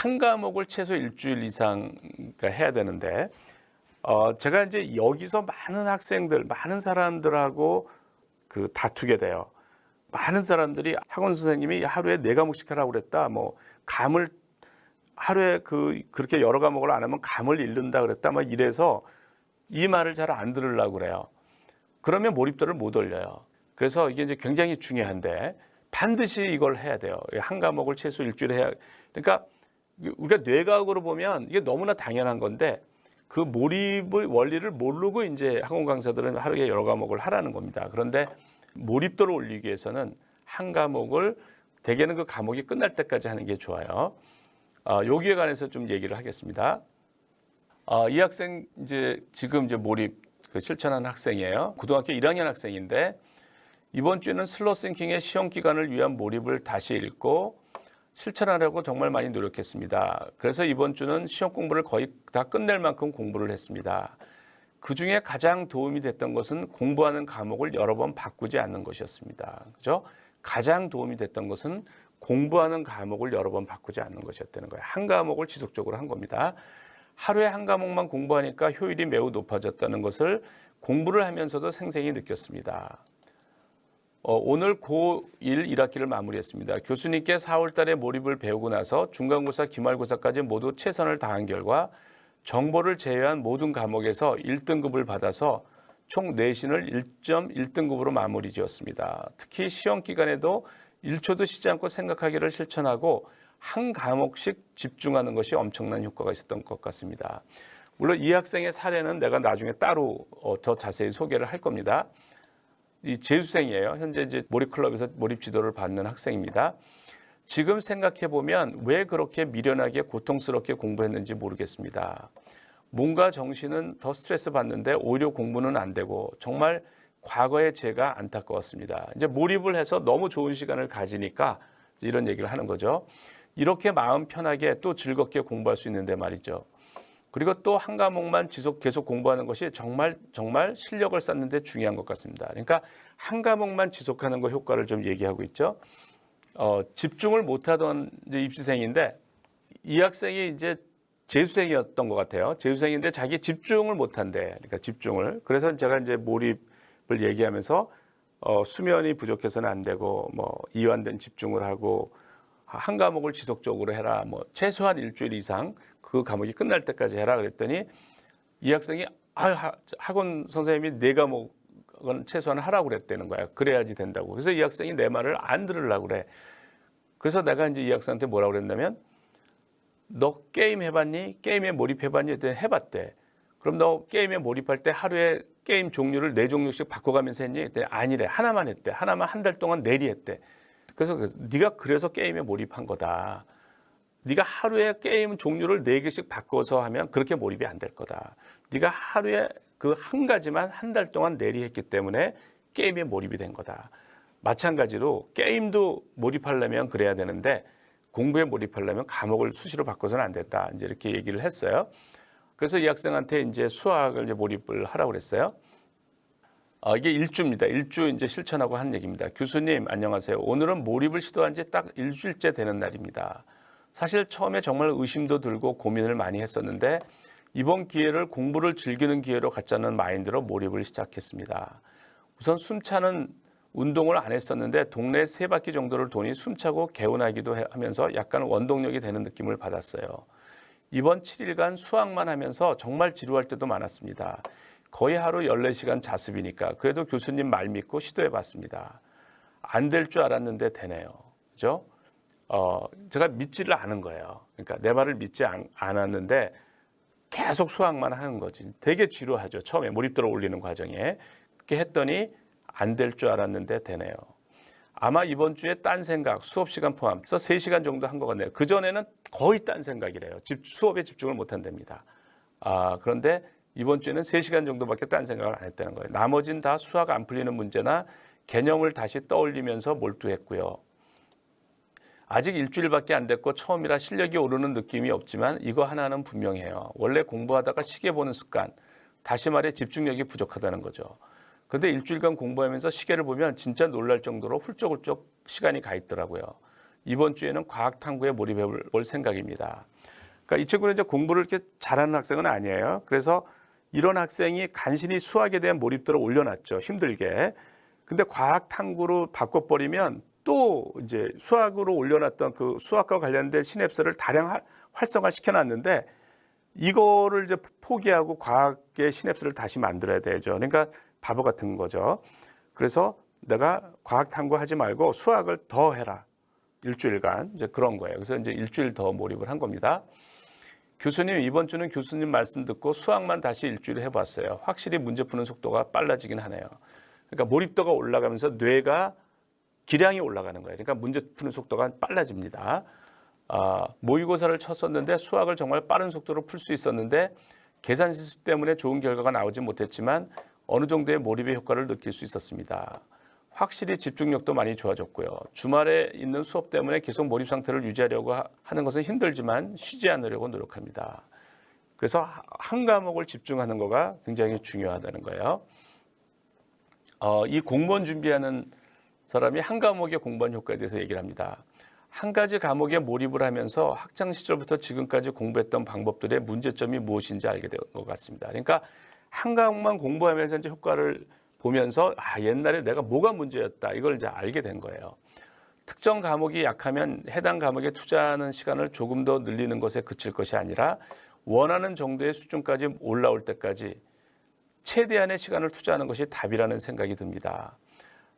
한 과목을 최소 일주일 이상 그러니까 해야 되는데 어 제가 이제 여기서 많은 학생들, 많은 사람들하고 그 다투게 돼요. 많은 사람들이 학원 선생님이 하루에 네 과목씩 하라고 그랬다. 뭐 감을 하루에 그 그렇게 여러 과목을 안 하면 감을 잃는다 그랬다. 막 이래서 이 말을 잘 안 들으려고 그래요. 그러면 몰입도를 못 올려요. 그래서 이게 이제 굉장히 중요한데 반드시 이걸 해야 돼요. 한 과목을 최소 일주일에 해야. 그러니까 우리가 뇌과학으로 보면 이게 너무나 당연한 건데 그 몰입의 원리를 모르고 이제 학원 강사들은 하루에 여러 과목을 하라는 겁니다. 그런데 몰입도를 올리기 위해서는 한 과목을 대개는 그 과목이 끝날 때까지 하는 게 좋아요. 어, 여기에 관해서 좀 얘기를 하겠습니다. 어, 이 학생 이제 지금 이제 몰입 그 실천한 학생이에요. 고등학교 1학년 학생인데 이번 주에는 슬로 싱킹의 시험 기간을 위한 몰입을 다시 읽고 실천하려고 정말 많이 노력했습니다. 그래서 이번 주는 시험 공부를 거의 다 끝낼 만큼 공부를 했습니다. 그 중에 가장 도움이 됐던 것은 공부하는 과목을 여러 번 바꾸지 않는 것이었습니다. 그죠? 가장 도움이 됐던 것은 공부하는 과목을 여러 번 바꾸지 않는 것이었다는 거예요. 한 과목을 지속적으로 한 겁니다. 하루에 한 과목만 공부하니까 효율이 매우 높아졌다는 것을 공부를 하면서도 생생히 느꼈습니다. 어, 오늘 고1 1학기를 마무리했습니다. 교수님께 4월 달에 몰입을 배우고 나서 중간고사, 기말고사까지 모두 최선을 다한 결과 정보를 제외한 모든 과목에서 1등급을 받아서 총 내신을 1.1등급으로 마무리 지었습니다. 특히 시험 기간에도 1초도 쉬지 않고 생각하기를 실천하고 한 과목씩 집중하는 것이 엄청난 효과가 있었던 것 같습니다. 물론 이 학생의 사례는 내가 나중에 따로 어, 더 자세히 소개를 할 겁니다. 이 재수생이에요. 현재 이제 몰입클럽에서 몰입 지도를 받는 학생입니다. 지금 생각해 보면 왜 그렇게 미련하게 고통스럽게 공부했는지 모르겠습니다. 몸과 정신은 더 스트레스 받는데 오히려 공부는 안 되고 정말 과거의 제가 안타까웠습니다. 이제 몰입을 해서 너무 좋은 시간을 가지니까 이런 얘기를 하는 거죠. 이렇게 마음 편하게 또 즐겁게 공부할 수 있는데 말이죠. 그리고 또 한 과목만 지속 계속 공부하는 것이 정말 정말 실력을 쌓는데 중요한 것 같습니다. 그러니까 한 과목만 지속하는 것 효과를 좀 얘기하고 있죠. 어, 집중을 못하던 입시생인데 이 학생이 이제 재수생이었던 것 같아요. 재수생인데 자기 집중을 못한대. 그러니까 집중을. 그래서 제가 이제 몰입을 얘기하면서 어, 수면이 부족해서는 안 되고 뭐 이완된 집중을 하고 한 과목을 지속적으로 해라. 뭐 최소한 일주일 이상 그 과목이 끝날 때까지 해라 그랬더니 이 학생이 아 학원 선생님이 네 과목은 최소한 하라고 그랬다는 거야. 그래야지 된다고. 그래서 이 학생이 내 말을 안 들으려고 그래. 그래서 내가 이제 이 학생한테 뭐라고 그랬냐면 너 게임 해봤니? 게임에 몰입해봤니? 했더니 해봤대. 그럼 너 게임에 몰입할 때 하루에 게임 종류를 네 종류씩 바꿔가면서 했니? 했더니 아니래. 하나만 했대. 하나만 한 달 동안 내리 했대. 그래서 그- 네가 그래서 게임에 몰입한 거다. 네가 하루에 게임 종류를 네 개씩 바꿔서 하면 그렇게 몰입이 안 될 거다. 네가 하루에 그 한 가지만 한 달 동안 내리했기 때문에 게임에 몰입이 된 거다. 마찬가지로 게임도 몰입하려면 그래야 되는데 공부에 몰입하려면 과목을 수시로 바꿔서는 안 됐다. 이제 이렇게 얘기를 했어요. 그래서 이 학생한테 이제 수학을 이제 몰입을 하라고 그랬어요. 어, 이게 일주입니다. 일주 이제 실천하고 한 얘기입니다. 교수님 안녕하세요. 오늘은 몰입을 시도한 지 딱 일주일째 되는 날입니다. 사실 처음에 정말 의심도 들고 고민을 많이 했었는데 이번 기회를 공부를 즐기는 기회로 갖자는 마인드로 몰입을 시작했습니다. 우선 숨차는 운동을 안 했었는데 동네 세 바퀴 정도를 도니 숨차고 개운하기도 해- 하면서 약간 원동력이 되는 느낌을 받았어요. 이번 7일간 수학만 하면서 정말 지루할 때도 많았습니다. 거의 하루 14시간 자습이니까 그래도 교수님 말 믿고 시도해 봤습니다. 안 될 줄 알았는데 되네요. 그죠? 어, 제가 믿지를 않은 거예요. 그러니까 내 말을 믿지 않, 않았는데 계속 수학만 하는 거지. 되게 지루하죠. 처음에 몰입도를 올리는 과정에. 그렇게 했더니 안 될 줄 알았는데 되네요. 아마 이번 주에 딴 생각, 수업 시간 포함해서 3시간 정도 한 것 같네요. 그전에는 거의 딴 생각이래요. 집, 수업에 집중을 못 한답니다. 아, 그런데 이번 주에는 3시간 정도밖에 딴 생각을 안 했다는 거예요. 나머진 다 수학 안 풀리는 문제나 개념을 다시 떠올리면서 몰두했고요. 아직 일주일밖에 안 됐고 처음이라 실력이 오르는 느낌이 없지만 이거 하나는 분명해요. 원래 공부하다가 시계 보는 습관, 다시 말해 집중력이 부족하다는 거죠. 그런데 일주일간 공부하면서 시계를 보면 진짜 놀랄 정도로 훌쩍훌쩍 시간이 가 있더라고요. 이번 주에는 과학 탐구에 몰입해 볼 생각입니다. 그러니까 이 친구는 이제 공부를 이렇게 잘하는 학생은 아니에요. 그래서 이런 학생이 간신히 수학에 대한 몰입도를 올려놨죠. 힘들게. 근데 과학 탐구로 바꿔버리면 또 이제 수학으로 올려놨던 그 수학과 관련된 시냅스를 다량 화- 활성화 시켜놨는데 이거를 이제 포기하고 과학의 시냅스를 다시 만들어야 되죠. 그러니까 바보 같은 거죠. 그래서 내가 과학 탐구하지 말고 수학을 더 해라. 일주일간 이제 그런 거예요. 그래서 이제 일주일 더 몰입을 한 겁니다. 교수님 이번 주는 교수님 말씀 듣고 수학만 다시 일주일 해봤어요. 확실히 문제 푸는 속도가 빨라지긴 하네요. 그러니까 몰입도가 올라가면서 뇌가 기량이 올라가는 거예요. 그러니까 문제 푸는 속도가 빨라집니다. 아, 모의고사를 쳤었는데 수학을 정말 빠른 속도로 풀 수 있었는데 계산 실수 때문에 좋은 결과가 나오지 못했지만 어느 정도의 몰입의 효과를 느낄 수 있었습니다. 확실히 집중력도 많이 좋아졌고요. 주말에 있는 수업 때문에 계속 몰입 상태를 유지하려고 하- 하는 것은 힘들지만 쉬지 않으려고 노력합니다. 그래서 한 과목을 집중하는 거가 굉장히 중요하다는 거예요. 어, 이 공무원 준비하는 사람이 한 과목의 공부한 효과에 대해서 얘기를 합니다. 한 가지 과목에 몰입을 하면서 학창 시절부터 지금까지 공부했던 방법들의 문제점이 무엇인지 알게 된 것 같습니다. 그러니까 한 과목만 공부하면서 이제 효과를 보면서 아 옛날에 내가 뭐가 문제였다 이걸 이제 알게 된 거예요. 특정 과목이 약하면 해당 과목에 투자하는 시간을 조금 더 늘리는 것에 그칠 것이 아니라 원하는 정도의 수준까지 올라올 때까지 최대한의 시간을 투자하는 것이 답이라는 생각이 듭니다.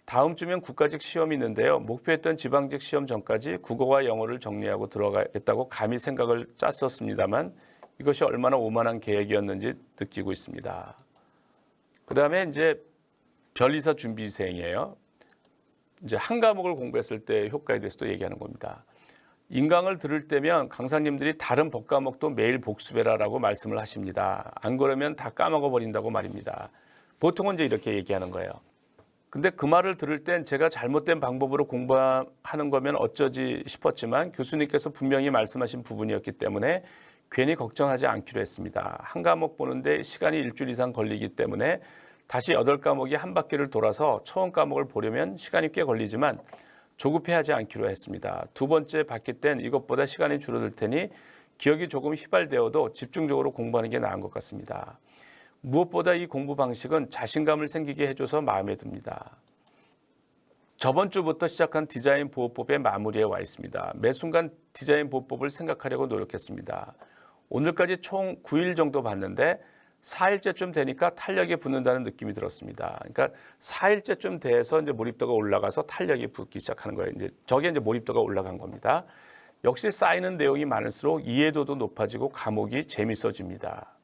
다음 주면 국가직 시험이 있는데요. 목표했던 지방직 시험 전까지 국어와 영어를 정리하고 들어가겠다고 감히 생각을 짰었습니다만 이것이 얼마나 오만한 계획이었는지 느끼고 있습니다. 그 다음에 이제 별이사 준비생이에요. 이제 한 과목을 공부했을 때 효과에 대해서도 얘기하는 겁니다. 인강을 들을 때면 강사님들이 다른 법 과목도 매일 복습해라라고 말씀을 하십니다. 안 그러면 다 까먹어 버린다고 말입니다. 보통은 이제 이렇게 얘기하는 거예요. 근데 그 말을 들을 땐 제가 잘못된 방법으로 공부하는 거면 어쩌지 싶었지만 교수님께서 분명히 말씀하신 부분이었기 때문에 괜히 걱정하지 않기로 했습니다. 한 과목 보는데 시간이 일주일 이상 걸리기 때문에 다시 여덟 과목이 한 바퀴를 돌아서 처음 과목을 보려면 시간이 꽤 걸리지만 조급해하지 않기로 했습니다. 두 번째 바퀴 땐 이것보다 시간이 줄어들 테니 기억이 조금 휘발되어도 집중적으로 공부하는 게 나은 것 같습니다. 무엇보다 이 공부 방식은 자신감을 생기게 해줘서 마음에 듭니다. 저번 주부터 시작한 디자인 보호법의 마무리에 와 있습니다. 매 순간 디자인 보호법을 생각하려고 노력했습니다. 오늘까지 총 9일 정도 봤는데 4일째쯤 되니까 탄력이 붙는다는 느낌이 들었습니다. 그러니까 4일째쯤 돼서 이제 몰입도가 올라가서 탄력이 붙기 시작하는 거예요. 이제 저게 이제 몰입도가 올라간 겁니다. 역시 쌓이는 내용이 많을수록 이해도도 높아지고 과목이 재밌어집니다.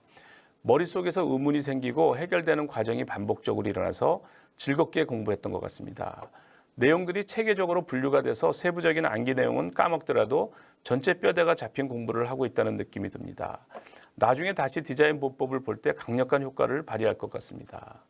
머릿속에서 의문이 생기고 해결되는 과정이 반복적으로 일어나서 즐겁게 공부했던 것 같습니다. 내용들이 체계적으로 분류가 돼서 세부적인 암기 내용은 까먹더라도 전체 뼈대가 잡힌 공부를 하고 있다는 느낌이 듭니다. 나중에 다시 디자인 보법을 볼 때 강력한 효과를 발휘할 것 같습니다.